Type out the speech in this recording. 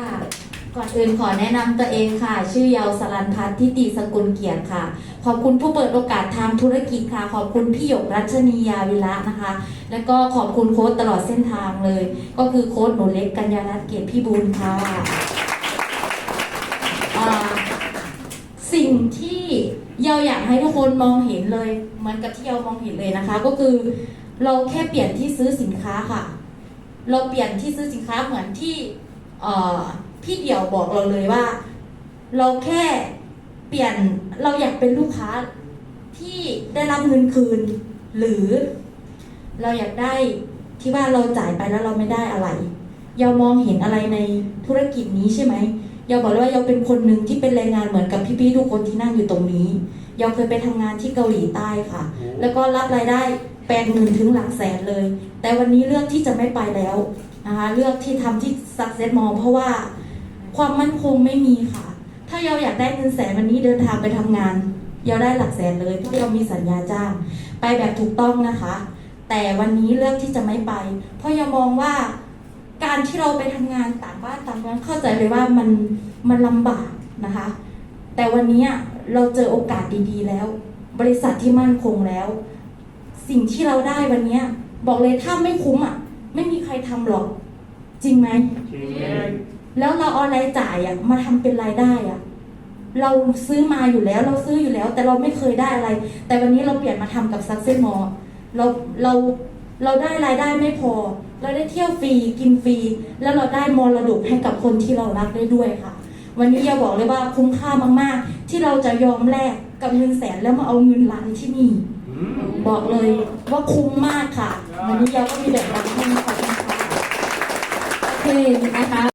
ค่ะก่อนอื่นขอแนะนำตัวเองค่ะ ชื่อเยาวสรันพัฒน์ทิติสกุลเกียรติค่ะ ขอบคุณผู้เปิดโอกาสทางธุรกิจค่ะ ขอบคุณพี่หยกรัชนียาวิระนะคะ แล้วก็ขอบคุณโค้ดตลอดเส้นทางเลย ก็คือโค้ดหนูเล็กกัญญารัตน์เกียรติพี่บุญค่ะอ่าสิ่งที่เยาอยากให้ทุกคนมองเห็นเลยเหมือนกับที่เยามองเห็นเลยนะคะ ก็คือเราแค่เปลี่ยนที่ซื้อสินค้าค่ะ เราเปลี่ยนที่ซื้อสินค้าเหมือนที่ พี่เดี่ยวบอกเราเลยว่า เราแค่เปลี่ยนเราอยากเป็นลูกค้าที่ได้รับเงินคืน หรือเราอยากได้ที่ว่าเราจ่ายไปแล้วเราไม่ได้อะไรเยามองเห็นอะไรในธุรกิจนี้ใช่ไหมเยาบอกเลยว่าเยาเป็นคนหนึ่งที่เป็นแรงงานเหมือนกับพี่ๆทุกคนที่นั่งอยู่ตรงนี้เยาเคยไปทำงานที่เกาหลีใต้ค่ะ แล้วก็รับรายได้แปดหมื่นถึงหลักแสนเลย แต่วันนี้เลือกที่จะไม่ไปแล้ว นะคะเลือกที่ทำที่ Success Mall เพราะว่าความมั่นคงไม่มีค่ะ ถ้าเราอยากได้เงินแสนวันนี้เดินทางไปทำงานเราได้หลักแสนเลยเพราะเรามีสัญญาจ้าง ไปแบบถูกต้องนะคะ แต่วันนี้เลือกที่จะไม่ไป เพราะเรามองว่าการที่เราไปทำงานต่างบ้านต่างเมืองเข้าใจเลยว่ามันมันลำบากนะคะ แต่วันนี้เราเจอโอกาสดีๆแล้ว บริษัทที่มั่นคงแล้ว สิ่งที่เราได้วันนี้บอกเลยถ้าไม่คุ้มอะ ใครทำหรอก จริงไหมแล้วเราเอารายจ่ายอะมาทำเป็นรายได้อะเราซื้อมาอยู่แล้ว เราซื้ออยู่แล้ว แต่เราไม่เคยได้อะไร แต่วันนี้เราเปลี่ยนมาทำกับ Success Mall เราเราเราได้รายได้ไม่พอ เราได้เที่ยวฟรีกินฟรีแล้วเราได้มรดกให้กับคนที่เรารักได้ด้วยค่ะ วันนี้อยาบอกเลยว่าคุ้มค่ามากๆ ที่เราจะยอมแลกกับเงินแสนแล้วมาเอาเงินล้านที่นี่ บอกเลยว่าคุ้มมากค่ะ วันนี้ยาก็มีแบบนั้น ให้ข